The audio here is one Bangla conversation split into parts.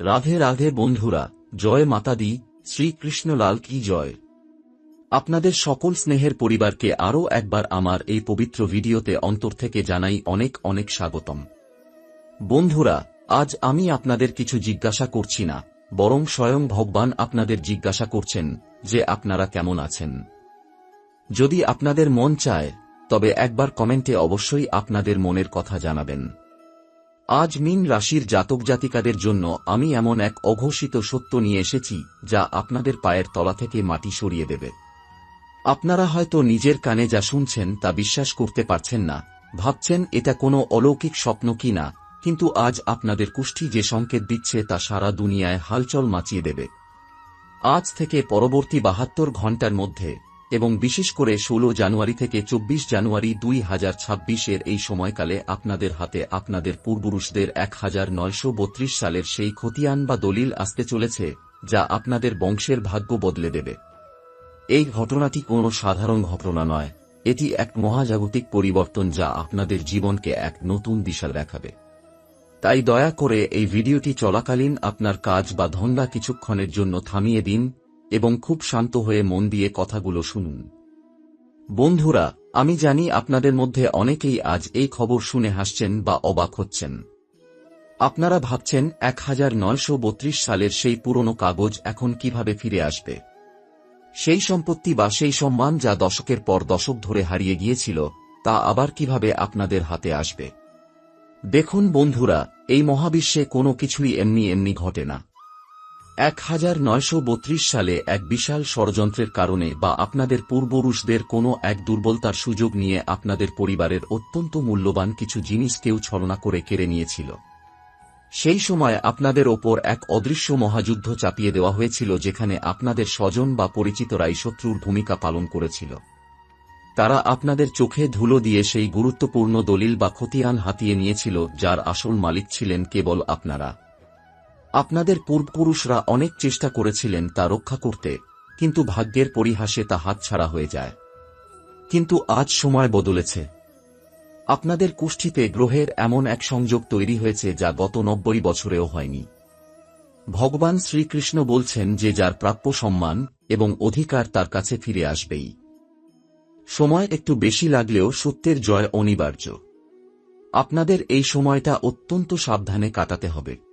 রাধে রাধে বন্ধুরা, জয় মাতা মাতাদি, শ্রীকৃষ্ণলাল কি জয়। আপনাদের সকল স্নেহের পরিবারকে আরও একবার আমার এই পবিত্র ভিডিওতে অন্তর থেকে জানাই অনেক অনেক স্বাগতম। বন্ধুরা, আজ আমি আপনাদের কিছু জিজ্ঞাসা করছি না, বরং স্বয়ং ভগবান আপনাদের জিজ্ঞাসা করছেন যে আপনারা কেমন আছেন। যদি আপনাদের মন চায়, তবে একবার কমেন্টে অবশ্যই আপনাদের মনের কথা জানাবেন। আজ মিন রাশির জাতক জাতিকাদের জন্য আমি এমন এক অঘোষিত সত্য নিয়ে এসেছি, যা আপনাদের পায়ের তলা থেকে মাটি সরিয়ে দেবে। আপনারা হয়তো নিজের কানে যা শুনছেন তা বিশ্বাস করতে পারছেন না, ভাবছেন এটা কোনো অলৌকিক স্বপ্ন কি না, কিন্তু আজ আপনাদের কুষ্ঠি যে সংকেত দিচ্ছে তা সারা দুনিয়ায় হালচল মাচিয়ে দেবে। আজ থেকে পরবর্তী বাহাত্তর ঘণ্টার মধ্যে এবং বিশেষ করে ১৬ জানুয়ারি থেকে ২৪ জানুয়ারি দুই হাজার ছাব্বিশের এই সময়কালে আপনাদের হাতে আপনাদের পূর্বপুরুষদের এক হাজার নয়শো বত্রিশ সালের সেই খতিয়ান বা দলিল আসতে চলেছে, যা আপনাদের বংশের ভাগ্য বদলে দেবে। এই ঘটনাটি কোনো সাধারণ ঘটনা নয়, এটি এক মহাজাগতিক পরিবর্তন যা আপনাদের জীবনকে এক নতুন দিশা দেখাবে। তাই দয়া করে এই ভিডিওটি চলাকালীন আপনার কাজ বা ধন্দা কিছুক্ষণের জন্য থামিয়ে দিন এবং খুব শান্ত হয়ে মন দিয়ে কথাগুলো শুনুন। বন্ধুরা, আমি জানি আপনাদের মধ্যে অনেকেই আজ এই খবর শুনে হাসছেন বা অবাক হচ্ছেন। আপনারা ভাবছেন এক হাজার নয়শো বত্রিশ সালের সেই পুরনো কাগজ এখন কীভাবে ফিরে আসবে? সেই সম্পত্তি বা সেই সম্মান যা দশকের পর দশক ধরে হারিয়ে গিয়েছিল, তা আবার কীভাবে আপনাদের হাতে আসবে? দেখুন বন্ধুরা, এই মহাবিশ্বে কোনো কিছুই এমনি এমনি ঘটে না। এক হাজার নয়শো বত্রিশ সালে এক বিশাল ষড়যন্ত্রের কারণে বা আপনাদের পূর্বপুরুষদের কোনো এক দুর্বলতার সুযোগ নিয়ে আপনাদের পরিবারের অত্যন্ত মূল্যবান কিছু জিনিস কেউ ছলনা করে কেড়ে নিয়েছিল। সেই সময় আপনাদের ওপর এক অদৃশ্য মহাযুদ্ধ চাপিয়ে দেওয়া হয়েছিল যেখানে আপনাদের স্বজন বা পরিচিতরাই শত্রুর ভূমিকা পালন করেছিল। তারা আপনাদের চোখে ধুলো দিয়ে সেই গুরুত্বপূর্ণ দলিল বা খতিয়ান হাতিয়ে নিয়েছিল যার আসল মালিক ছিলেন কেবল আপনারা। আপনাদের পূর্বপুরুষরা অনেক চেষ্টা করেছিলেন তা রক্ষা করতে, কিন্তু ভাগ্যের পরিহাসে তা হাতছাড়া হয়ে যায়। কিন্তু আজ সময় বদলেছে। আপনাদের কুষ্ঠিতে গ্রহের এমন এক সংযোগ তৈরি হয়েছে যা গত নব্বই বছরেও হয়নি। ভগবান শ্রীকৃষ্ণ বলছেন যে যার প্রাপ্য সম্মান এবং অধিকার তার কাছে ফিরে আসবেই। সময় একটু বেশি লাগলেও সত্যের জয় অনিবার্য। আপনাদের এই সময়টা অত্যন্ত সাবধানে কাটাতে হবে।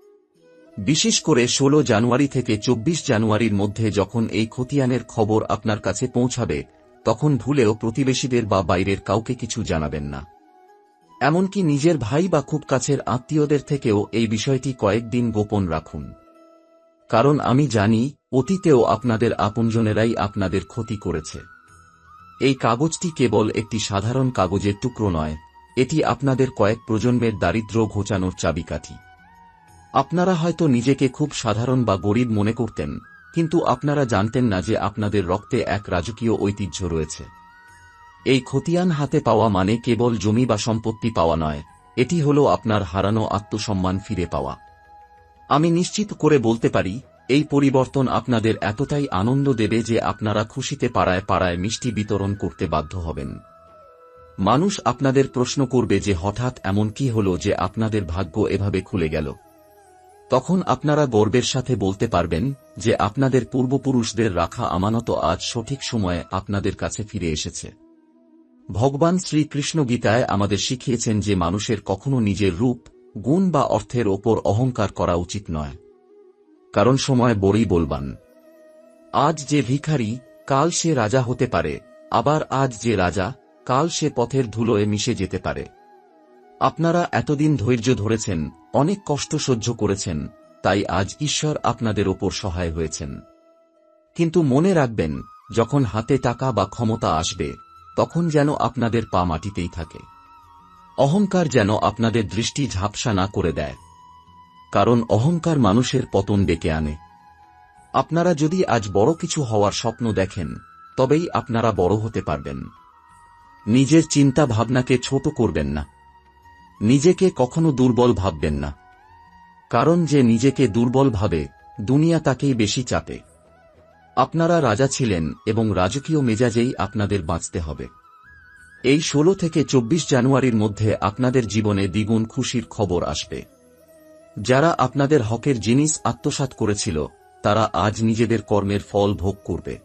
বিশেষ করে ১৬ জানুয়ারি থেকে ২৪ জানুয়ারির মধ্যে যখন এই খতিয়ানের খবর আপনার কাছে পৌঁছাবে, তখন ভুলেও প্রতিবেশীদের বা বাইরের কাউকে কিছু জানাবেন না। এমনকি নিজের ভাই বা খুব কাছের আত্মীয়দের থেকেও এই বিষয়টি কয়েকদিন গোপন রাখুন। কারণ আমি জানি, অতীতেও আপনাদের আপনজনেরাই আপনাদের ক্ষতি করেছে। এই কাগজটি কেবল একটি সাধারণ কাগজের টুকরো নয়, এটি আপনাদের কয়েক প্রজন্মের দারিদ্র ঘোচানোর চাবিকাঠি। আপনারা হয়তো নিজেকে খুব সাধারণ বা গরিব মনে করতেন, কিন্তু আপনারা জানতেন না যে আপনাদের রক্তে এক রাজকীয় ঐতিহ্য রয়েছে। এই খতিয়ান হাতে পাওয়া মানে কেবল জমি বা সম্পত্তি পাওয়া নয়, এটি হল আপনার হারানো আত্মসম্মান ফিরে পাওয়া। আমি নিশ্চিত করে বলতে পারি, এই পরিবর্তন আপনাদের এতটাই আনন্দ দেবে যে আপনারা খুশিতে পাড়ায় পাড়ায় মিষ্টি বিতরণ করতে বাধ্য হবেন। মানুষ আপনাদের প্রশ্ন করবে যে হঠাৎ এমন কি হল যে আপনাদের ভাগ্য এভাবে খুলে গেল। তখন আপনারা গর্বের সাথে বলতে পারবেন যে আপনাদের পূর্বপুরুষদের রাখা আমানত আজ সঠিক সময়ে আপনাদের কাছে ফিরে এসেছে। ভগবান শ্রীকৃষ্ণ গীতায় আমাদের শিখিয়েছেন যে মানুষের কখনো নিজের রূপ, গুণ বা অর্থের ওপর অহংকার করা উচিত নয়। কারণ সময় বড়ই বলবান। আজ যে ভিখারি, কাল সে রাজা হতে পারে, আবার আজ যে রাজা, কাল সে পথের ধুলোয় মিশে যেতে পারে। আপনারা এতদিন ধৈর্য ধরেছেন, অনেক কষ্ট সহ্য করেছেন, তাই আজ ঈশ্বর আপনাদের ওপর সহায় হয়েছেন। কিন্তু মনে রাখবেন, যখন হাতে টাকা বা ক্ষমতা আসবে, তখন যেন আপনাদের পা মাটিতেই থাকে। অহংকার যেন আপনাদের দৃষ্টি ঝাপসা না করে দেয়। কারণ অহংকার মানুষের পতন ডেকে আনে। আপনারা যদি আজ বড় কিছু হওয়ার স্বপ্ন দেখেন, তবেই আপনারা বড় হতে পারবেন। নিজের চিন্তা ভাবনাকে ছোট করবেন না। নিজেকে কখনো দুর্বল ভাববেন না। কারণ যে নিজেকে দুর্বল ভাবে, দুনিয়া তাকেই বেশি চাপে। আপনারা রাজা ছিলেন এবং রাজকীয় মেজাজেই আপনাদের বাঁচতে হবে। এই ১৬ থেকে ২৪ জানুয়ারির মধ্যে আপনাদের জীবনে দ্বিগুণ খুশির খবর আসবে। যারা আপনাদের হকের জিনিস আত্মসাৎ করেছিল, তারা আজ নিজেদের কর্মের ফল ভোগ করবে।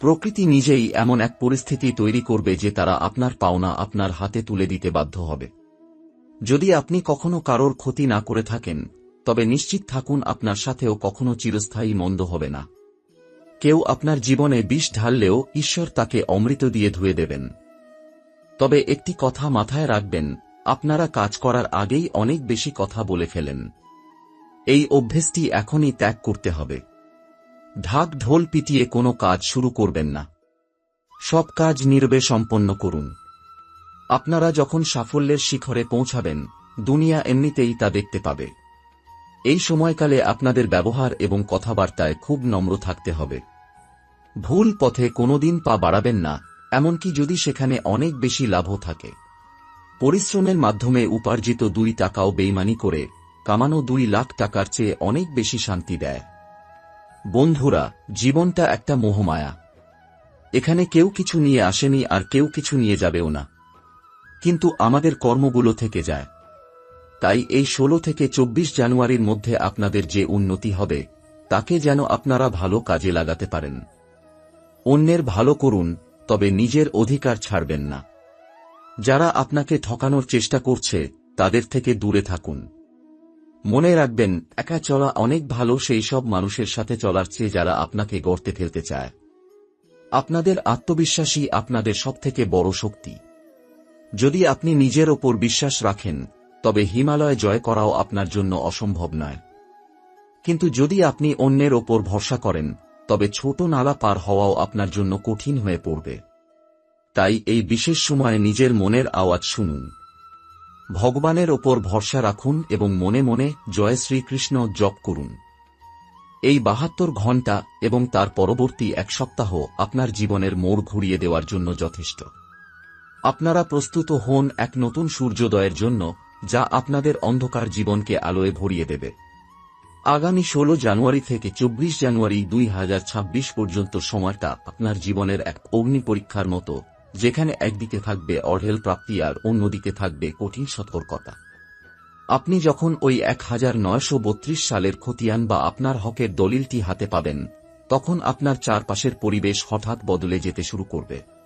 প্রকৃতি নিজেই এমন এক পরিস্থিতি তৈরি করবে যে তারা আপনার পাওনা আপনার হাতে তুলে দিতে বাধ্য হবে। যদি আপনি কখনো কারোর ক্ষতি না করে থাকেন, তবে নিশ্চিত থাকুন আপনার সাথেও কখনো চিরস্থায়ী মন্দ হবে না। কেউ আপনার জীবনে বিষ ঢাললেও ঈশ্বর তাকে অমৃত দিয়ে ধুয়ে দেবেন। তবে একটি কথা মাথায় রাখবেন, আপনারা কাজ করার আগেই অনেক বেশি কথা বলে ফেলেন। এই অভ্যেসটি এখনই ত্যাগ করতে হবে। ঢাক ঢোল পিটিয়ে কোনো কাজ শুরু করবেন না। সব কাজ নীরবে সম্পন্ন করুন। আপনারা যখন সাফল্যের শিখরে পৌঁছাবেন, দুনিয়া এমনিতেই তা দেখতে পাবে। এই সময়কালে আপনাদের ব্যবহার এবং কথাবার্তায় খুব নম্র থাকতে হবে। ভুল পথে কোনোদিন পা বাড়াবেন না, এমনকি যদি সেখানে অনেক বেশি লাভও থাকে। পরিশ্রমের মাধ্যমে উপার্জিত দুই টাকাও বেইমানি করে কামানো দুই লাখ টাকার চেয়ে অনেক বেশি শান্তি দেয়। বন্ধুরা, জীবনটা একটা মোহমায়া। এখানে কেউ কিছু নিয়ে আসেনি আর কেউ কিছু নিয়ে যাবেও না। কিন্তু আমাদের কর্মগুলো থেকে যায়। তাই এই ১৬ থেকে ২৪ জানুয়ারির মধ্যে আপনাদের যে উন্নতি হবে, তাকে যেন আপনারা ভালো কাজে লাগাতে পারেন। অন্যের ভালো করুন, তবে নিজের অধিকার ছাড়বেন না। যারা আপনাকে ঠকানোর চেষ্টা করছে, তাদের থেকে দূরে থাকুন। মনে রাখবেন, একা চলা অনেক ভালো সেই সব মানুষের সাথে চলার চেয়ে যারা আপনাকে গড়তে ফেলতে চায়। আপনাদের আত্মবিশ্বাসী আপনাদের সবথেকে বড় শক্তি। যদি আপনি নিজের ওপর বিশ্বাস রাখেন, তবে হিমালয় জয় করাও আপনার জন্য অসম্ভব নয়। কিন্তু যদি আপনি অন্যের ওপর ভরসা করেন, তবে ছোট নালা পার হওয়াও আপনার জন্য কঠিন হয়ে পড়বে। তাই এই বিশেষ সময়ে নিজের মনের আওয়াজ শুনুন। ভগবানের ওপর ভরসা রাখুন এবং মনে মনে জয় শ্রীকৃষ্ণ জপ করুন। এই বাহাত্তর ঘণ্টা এবং তার পরবর্তী এক সপ্তাহ আপনার জীবনের মোড় ঘুরিয়ে দেওয়ার জন্য যথেষ্ট। আপনারা প্রস্তুত হন এক নতুন সূর্যোদয়ের জন্য, যা আপনাদের অন্ধকার জীবনকে আলোয় ভরিয়ে দেবে। আগামী ১৬ জানুয়ারি থেকে ২৪ জানুয়ারি দুই হাজার ছাব্বিশ পর্যন্ত সময়টা আপনার জীবনের এক অগ্নি পরীক্ষার মতো, যেখানে একদিকে থাকবে অঢেল প্রাপ্তি আর অন্যদিকে থাকবে কঠিন সতর্কতা। আপনি যখন ওই এক হাজার নয়শো বত্রিশ সালের খতিয়ান বা আপনার হকের দলিলটি হাতে পাবেন, তখন আপনার চারপাশের পরিবেশ হঠাৎ বদলে যেতে শুরু করবে।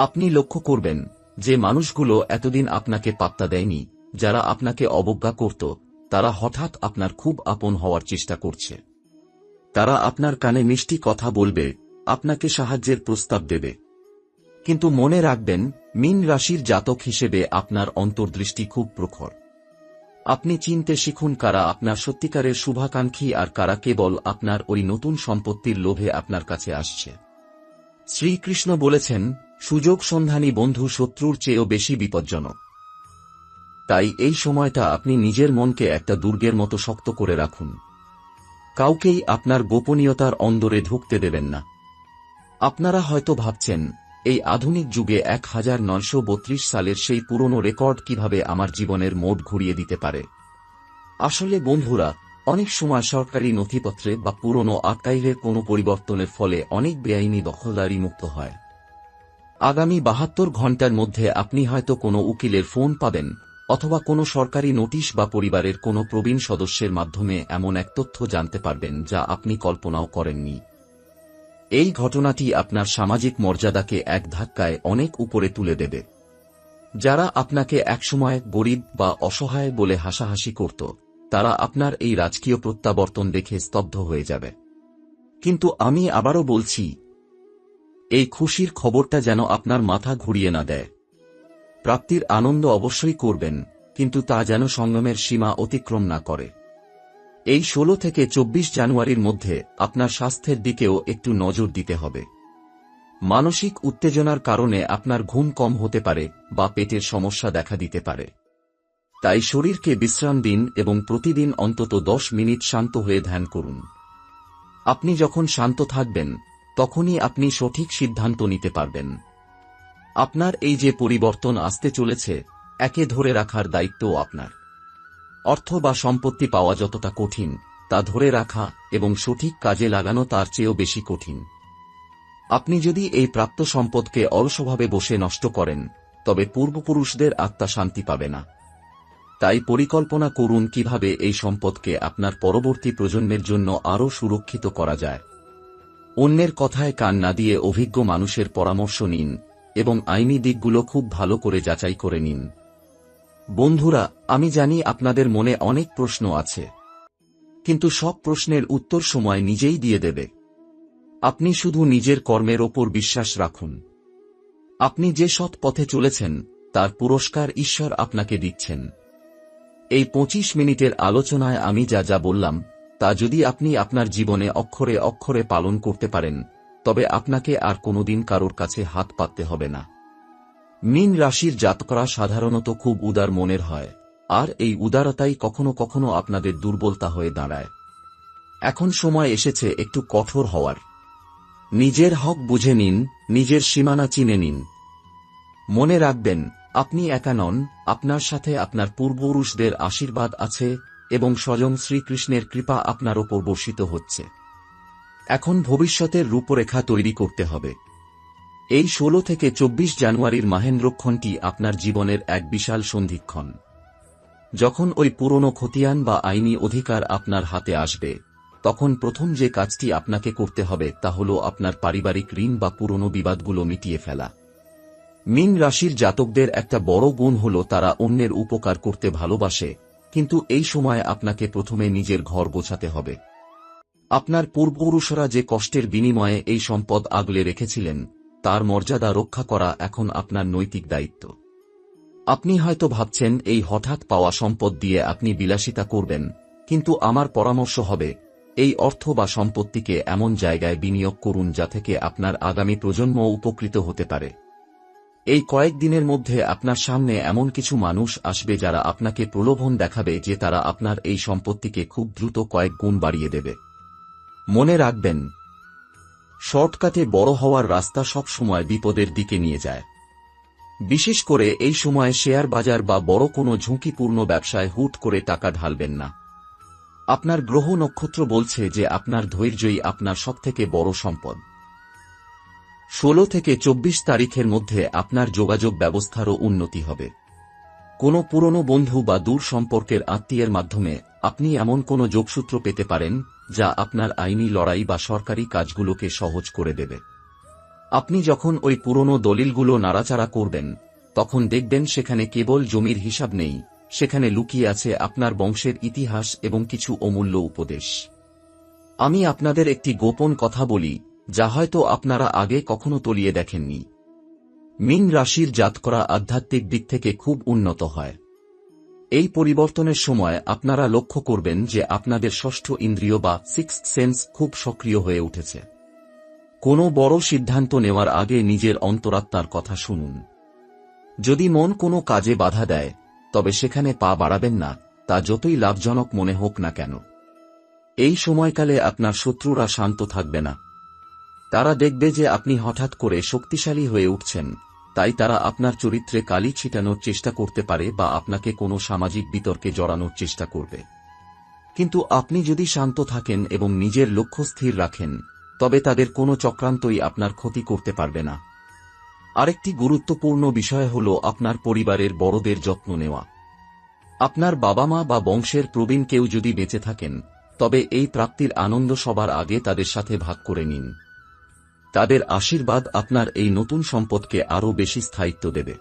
আপনি লক্ষ্য করবেন যে মানুষগুলো এতদিন আপনাকে পাত্তা দেয়নি, যারা আপনাকে অবজ্ঞা করত, তারা হঠাৎ আপনার খুব আপন হওয়ার চেষ্টা করছে। তারা আপনার কানে মিষ্টি কথা বলবে, আপনাকে সাহায্যের প্রস্তাব দেবে। কিন্তু মনে রাখবেন, মিন রাশির জাতক হিসেবে আপনার অন্তর্দৃষ্টি খুব প্রখর। আপনি চিনতে শিখুন কারা আপনার সত্যিকারের শুভাকাঙ্ক্ষী আর কারা কেবল আপনার ওই নতুন সম্পত্তির লোভে আপনার কাছে আসছে। শ্রীকৃষ্ণ বলেছেন সুযোগ সন্ধানী বন্ধু শত্রুর চেয়েও বেশি বিপজ্জনক। তাই এই সময়টা আপনি নিজের মনকে একটা দুর্গের মতো শক্ত করে রাখুন। কাউকেই আপনার গোপনীয়তার অন্দরে ঢুকতে দেবেন না। আপনারা হয়তো ভাবছেন, এই আধুনিক যুগে এক হাজার নয়শো বত্রিশ সালের সেই পুরনো রেকর্ড কীভাবে আমার জীবনের মোড ঘুরিয়ে দিতে পারে? আসলে বন্ধুরা, অনেক সময় সরকারি নথিপত্রে বা পুরনো আর্কাইভের কোনো পরিবর্তনের ফলে অনেক বেআইনি দখলদারি মুক্ত হয়। আগামী বাহাত্তর ঘণ্টার মধ্যে আপনি হয়তো কোনো উকিলের ফোন পাবেন, অথবা কোনো সরকারি নোটিশ বা পরিবারের কোনো প্রবীণ সদস্যের মাধ্যমে এমন এক তথ্য জানতে পারবেন যা আপনি কল্পনাও করেননি। এই ঘটনাটি আপনার সামাজিক মর্যাদাকে এক ধাক্কায় অনেক উপরে তুলে দেবে। যারা আপনাকে একসময় গরিব বা অসহায় বলে হাসাহাসি করত, তারা আপনার এই রাজকীয় প্রত্যাবর্তন দেখে স্তব্ধ হয়ে যাবে। কিন্তু আমি আবারও বলছি এই খুশির খবরটা যেন আপনার মাথা ঘুরিয়ে না দেয়। প্রাপ্তির আনন্দ অবশ্যই করবেন, কিন্তু তা যেন সংযমের সীমা অতিক্রম না করে। এই ১৬ থেকে ২৪ জানুয়ারির মধ্যে আপনার স্বাস্থ্যের দিকেও একটু নজর দিতে হবে। মানসিক উত্তেজনার কারণে আপনার ঘুম কম হতে পারে বা পেটের সমস্যা দেখা দিতে পারে। তাই শরীরকে বিশ্রাম দিন এবং প্রতিদিন অন্তত দশ মিনিট শান্ত হয়ে ধ্যান করুন। আপনি যখন শান্ত থাকবেন তখনই আপনি সঠিক সিদ্ধান্ত নিতে পারবেন। আপনার এই যে পরিবর্তন আসতে চলেছে, একে ধরে রাখার দায়িত্বও আপনার। অর্থ বা সম্পত্তি পাওয়া যতটা কঠিন, তা ধরে রাখা এবং সঠিক কাজে লাগানো তার চেয়েও বেশি কঠিন। আপনি যদি এই প্রাপ্ত সম্পদকে অলসভাবে বসে নষ্ট করেন, তবে পূর্বপুরুষদের আত্মা শান্তি পাবে না। তাই পরিকল্পনা করুন কীভাবে এই সম্পদকে আপনার পরবর্তী প্রজন্মের জন্য আরও সুরক্ষিত করা যায়। অন্যের কথায় কান না দিয়ে অভিজ্ঞ মানুষের পরামর্শ নিন এবং আইনি দিকগুলো খুব ভালো করে যাচাই করে নিন। বন্ধুরা, আমি জানি আপনাদের মনে অনেক প্রশ্ন আছে, কিন্তু সব প্রশ্নের উত্তর সময় নিজেই দিয়ে দেবে। আপনি শুধু নিজের কর্মের ওপর বিশ্বাস রাখুন। আপনি যে সৎ পথে চলেছেন, তার পুরস্কার ঈশ্বর আপনাকে দিচ্ছেন। এই পঁচিশ মিনিটের আলোচনায় আমি যা যা বললাম তা যদি আপনি আপনার জীবনে অক্ষরে অক্ষরে পালন করতে পারেন, তবে আপনাকে আর কোনোদিন কারোর কাছে হাত পাততে হবে না। মিন রাশির জাতকরা সাধারণত খুব উদার মনের হয়, আর এই উদারতাই কখনো কখনো আপনাদের দুর্বলতা হয়ে দাঁড়ায়। এখন সময় এসেছে একটু কঠোর হওয়ার। নিজের হক বুঝে নিন, নিজের সীমানা চিনে নিন। মনে রাখবেন, আপনি একা নন, আপনার সাথে আপনার পূর্বপুরুষদের আশীর্বাদ আছে এবং স্বয়ং শ্রীকৃষ্ণের কৃপা আপনার ওপর বর্ষিত হচ্ছে। এখন ভবিষ্যতের রূপরেখা তৈরি করতে হবে। এই ১৬ থেকে ২৪ জানুয়ারির মাহেন্দ্রক্ষণটি আপনার জীবনের এক বিশাল সন্ধিক্ষণ। যখন ওই পুরনো খতিয়ান বা আইনি অধিকার আপনার হাতে আসবে, তখন প্রথম যে কাজটি আপনাকে করতে হবে তা হল আপনার পারিবারিক ঋণ বা পুরনো বিবাদগুলো মিটিয়ে ফেলা। মিন রাশির জাতকদের একটা বড় গুণ হল তারা অন্যের উপকার করতে ভালোবাসে কিন্তু এই সময় আপনাকে প্রথমে নিজের ঘর গোছাতে হবে। আপনার পূর্বপুরুষরা যে কষ্টের বিনিময়ে এই সম্পদ আগলে রেখেছিলেন, তার মর্যাদা রক্ষা করা এখন আপনার নৈতিক দায়িত্ব। আপনি হয়তো ভাবছেন, এই হঠাৎ পাওয়া সম্পদ দিয়ে আপনি বিলাসিতা করবেন, কিন্তু আমার পরামর্শ হবে, এই অর্থ বা সম্পত্তিকে এমন জায়গায় বিনিয়োগ করুন যা থেকে আপনার আগামী প্রজন্ম উপকৃত হতে পারে। এই কয়েক দিনের মধ্যে আপনার সামনে এমন কিছু মানুষ আসবে যারা আপনাকে প্রলোভন দেখাবে যে তারা আপনার এই সম্পত্তিকে খুব দ্রুত কয়েক গুণ বাড়িয়ে দেবে। মনে রাখবেন, শর্টকাটে বড় হওয়ার রাস্তা সব সময় বিপদের দিকে নিয়ে যায়। বিশেষ করে এই সময় শেয়ার বাজার বা বড় কোনো ঝুঁকিপূর্ণ ব্যবসায় হুট করে টাকা ঢালবেন না। আপনার গ্রহ নক্ষত্র বলছে যে আপনার ধৈর্যই আপনার সবথেকে বড় সম্পদ। ষোলো থেকে চব্বিশ তারিখের মধ্যে আপনার যোগাযোগ ব্যবস্থারও উন্নতি হবে। কোনো পুরনো বন্ধু বা দূর সম্পর্কের আত্মীয়ের মাধ্যমে আপনি এমন কোনো যোগসূত্র পেতে পারেন, যা আপনার আইনি লড়াই বা সরকারি কাজগুলোকে সহজ করে দেবে। আপনি যখন ওই পুরনো দলিলগুলো নাড়াচাড়া করবেন, তখন দেখবেন সেখানে কেবল জমির হিসাব নেই, সেখানে লুকিয়ে আছে আপনার বংশের ইতিহাস এবং কিছু অমূল্য উপদেশ। আমি আপনাদের একটি গোপন কথা বলি যা হয়তো আপনারা আগে কখনো তলিয়ে দেখেননি। মিন রাশির জাত করা আধ্যাত্মিক দিক থেকে খুব উন্নত হয়। এই পরিবর্তনের সময় আপনারা লক্ষ্য করবেন যে আপনাদের ষষ্ঠ ইন্দ্রিয় বা সিক্স সেন্স খুব সক্রিয় হয়ে উঠেছে। কোনো বড় সিদ্ধান্ত নেওয়ার আগে নিজের অন্তরাত্মার কথা শুনুন। যদি মন কোনো কাজে বাধা দেয়, তবে সেখানে পা বাড়াবেন না, তা যতই লাভজনক মনে হোক না কেন। এই সময়কালে আপনার শত্রুরা শান্ত থাকবে না। তারা দেখবে যে আপনি হঠাৎ করে শক্তিশালী হয়ে উঠছেন। তাই তারা আপনার চরিত্রে কালি ছিটানোর চেষ্টা করতে পারে বা আপনাকে কোনো সামাজিক বিতর্কে জড়ানোর চেষ্টা করবে। কিন্তু আপনি যদি শান্ত থাকেন এবং নিজের লক্ষ্য স্থির রাখেন, তবে তাদের কোনো চক্রান্তই আপনার ক্ষতি করতে পারবে না। আরেকটি গুরুত্বপূর্ণ বিষয় হল আপনার পরিবারের বড়দের যত্ন নেওয়া। আপনার বাবা মা বা বংশের প্রবীণ কেউ যদি বেঁচে থাকেন, তবে এই প্রাপ্তির আনন্দ সবার আগে তাদের সাথে ভাগ করে নিন। তাদের আশীর্বাদ আপনার এই নতুন সম্পদকে আরও বেশি স্থায়িত্ব দেবে।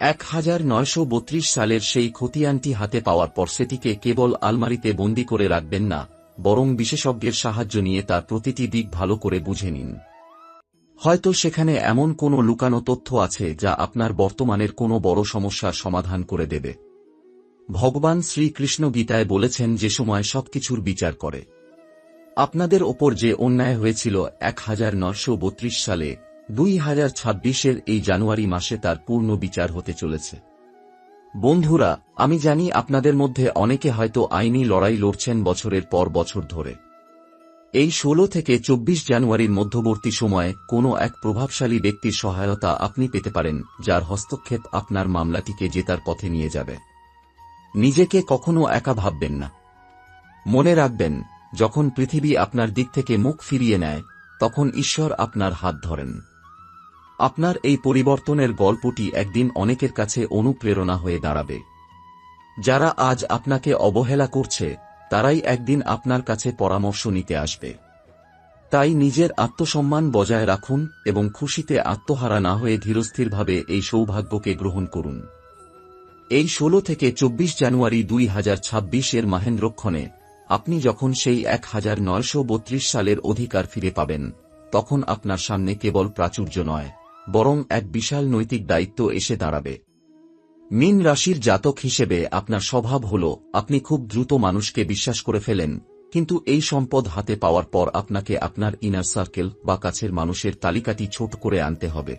এক হাজার নয়শো বত্রিশ সালের সেই খতিয়ানটি হাতে পাওয়ার পর সেটিকে কেবল আলমারিতে বন্দি করে রাখবেন না, বরং বিশেষজ্ঞের সাহায্য নিয়ে তার প্রতিটি দিক ভালো করে বুঝে নিন। হয়তো সেখানে এমন কোনো লুকানো তথ্য আছে যা আপনার বর্তমানের কোনো বড় সমস্যার সমাধান করে দেবে। ভগবান শ্রীকৃষ্ণ গীতায় বলেছেন যে সময় সবকিছুর বিচার করে। আপনাদের ওপর যে অন্যায় হয়েছিল এক হাজার বত্রিশ সালে দুই হাজার ছাব্বিশের এই জানুয়ারি মাসে তার পূর্ণ বিচার হতে চলেছে। বন্ধুরা, আমি জানি আপনাদের মধ্যে অনেকে হয়তো আইনি লড়াই লড়ছেন বছরের পর বছর ধরে। এই ১৬ থেকে ২৪ জানুয়ারির মধ্যবর্তী সময়ে কোনো এক প্রভাবশালী ব্যক্তির সহায়তা আপনি পেতে পারেন, যার হস্তক্ষেপ আপনার মামলাটিকে জেতার পথে নিয়ে যাবে। নিজেকে কখনো একা ভাববেন না। মনে রাখবেন যখন পৃথিবী আপনার দিক থেকে মুখ ফিরিয়ে নেয়, তখন ঈশ্বর আপনার হাত ধরেন। আপনার এই পরিবর্তনের গল্পটি একদিন অনেকের কাছে অনুপ্রেরণা হয়ে দাঁড়াবে। যারা আজ আপনাকে অবহেলা করছে, তারাই একদিন আপনার কাছে পরামর্শ নিতে আসবে। তাই নিজের আত্মসম্মান বজায় রাখুন এবং খুশিতে আত্মহারা না হয়ে ধীরস্থিরভাবে এই সৌভাগ্যকে গ্রহণ করুন। এই ১৬ থেকে চব্বিশ জানুয়ারি দুই হাজার ছাব্বিশের মাহেন্দ্রক্ষণে আপনি যখন সেই এক হাজার নয়শো বত্রিশ সালের অধিকার ফিরে পাবেন, তখন আপনার সামনে কেবল প্রাচুর্য নয়, বরং এক বিশাল নৈতিক দায়িত্ব এসে দাঁড়াবে। মিন রাশির জাতক হিসেবে আপনার স্বভাব হল, আপনি খুব দ্রুত মানুষকে বিশ্বাস করে ফেলেন, কিন্তু এই সম্পদ হাতে পাওয়ার পর আপনাকে আপনার ইনার সার্কেল বা কাছের মানুষের তালিকাটি ছোট করে আনতে হবে।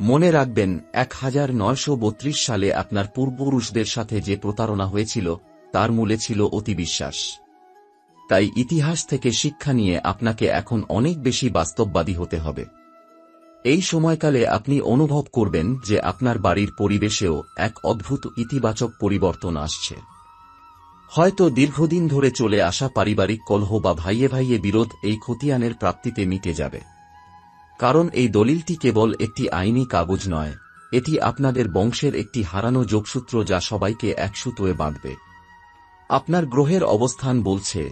মনে রাখবেন, এক হাজার নয়শো বত্রিশ সালে আপনার পূর্বপুরুষদের সাথে যে প্রতারণা হয়েছিল তার মূলে ছিল অতিবিশ্বাস। তাই ইতিহাস থেকে শিক্ষা নিয়ে আপনাকে এখন অনেক বেশি বাস্তববাদী হতে হবে। এই সময়কালে আপনি অনুভব করবেন যে আপনার বাড়ির পরিবেশেও এক অদ্ভুত ইতিবাচক পরিবর্তন আসছে। হয়তো দীর্ঘদিন ধরে চলে আসা পারিবারিক কলহ বা ভাইয়ে ভাইয়ে বিরোধ এই খতিয়ানের প্রাপ্তিতে মিটে যাবে। কারণ এই দলিলটি কেবল একটি আইনি কাগজ নয়, এটি আপনাদের বংশের একটি হারানো যোগসূত্র যা সবাইকে এক সুতোয় বাঁধবে। আপনার গ্রহের অবস্থান বলছে,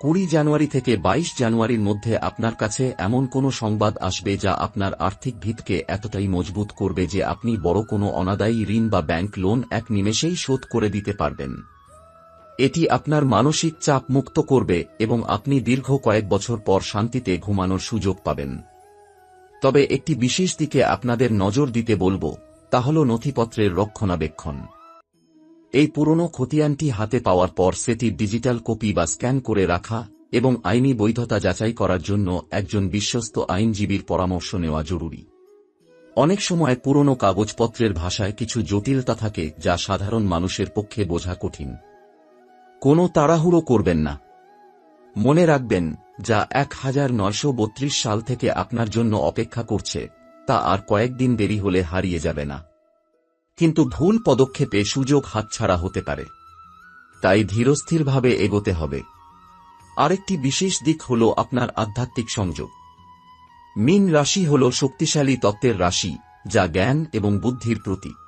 কুড়ি জানুয়ারি থেকে ২২ জানুয়ারির মধ্যে আপনার কাছে এমন কোনো সংবাদ আসবে যা আপনার আর্থিক ভিতকে এতটাই মজবুত করবে যে আপনি বড় কোনো অনাদায়ী ঋণ বা ব্যাংক লোন এক নিমেষেই শোধ করে দিতে পারবেন। এটি আপনার মানসিক চাপ মুক্ত করবে এবং আপনি দীর্ঘ কয়েক বছর পর শান্তিতে ঘুমানোর সুযোগ পাবেন। তবে একটি বিশেষ দিকে আপনাদের নজর দিতে বলব, তা হল নথিপত্রের রক্ষণাবেক্ষণ। এই পুরনো খতিয়ানটি হাতে পাওয়ার পর সেটির ডিজিটাল কপি বা স্ক্যান করে রাখা এবং আইনি বৈধতা যাচাই করার জন্য একজন বিশ্বস্ত আইনজীবীর পরামর্শ নেওয়া জরুরি। অনেক সময় পুরনো কাগজপত্রের ভাষায় কিছু জটিলতা থাকে যা সাধারণ মানুষের পক্ষে বোঝা কঠিন। কোনো তাড়াহুড়ো করবেন না। মনে রাখবেন, যা এক হাজার নয়শো বত্রিশ সাল থেকে আপনার জন্য অপেক্ষা করছে, তা আর কয়েকদিন দেরি হলে হারিয়ে যাবে না। কিন্তু ভুল পদক্ষেপে সুযোগ হাতছাড়া হতে পারে। তাই ধীরস্থিরভাবে এগোতে হবে। আরেকটি বিশেষ দিক হল আপনার আধ্যাত্মিক সংযোগ। মিন রাশি হল শক্তিশালী তত্ত্বের রাশি, যা জ্ঞান এবং বুদ্ধির প্রতীক।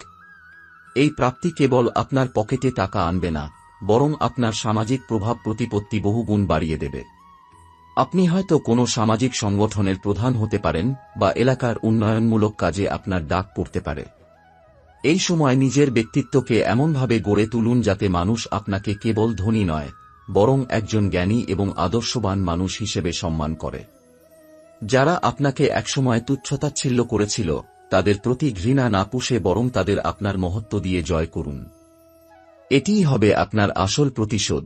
এই প্রাপ্তি কেবল আপনার পকেটে টাকা আনবে না, বরং আপনার সামাজিক প্রভাব প্রতিপত্তি বহুগুণ বাড়িয়ে দেবে। আপনি হয়তো কোনো সামাজিক সংগঠনের প্রধান হতে পারেন বা এলাকার উন্নয়নমূলক কাজে আপনার ডাক পড়তে পারে। এই সময় নিজের ব্যক্তিত্বকে এমনভাবে গড়ে তুলুন যাতে মানুষ আপনাকে কেবল ধনী নয়, বরং একজন জ্ঞানী এবং আদর্শবান মানুষ হিসেবে সম্মান করে। যারা আপনাকে একসময় তুচ্ছতাচ্ছিল্য করেছিল, তাদের প্রতি ঘৃণা না পুষে বরং তাদের আপনার মহত্ব দিয়ে জয় করুন। এটিই হবে আপনার আসল প্রতিশোধ।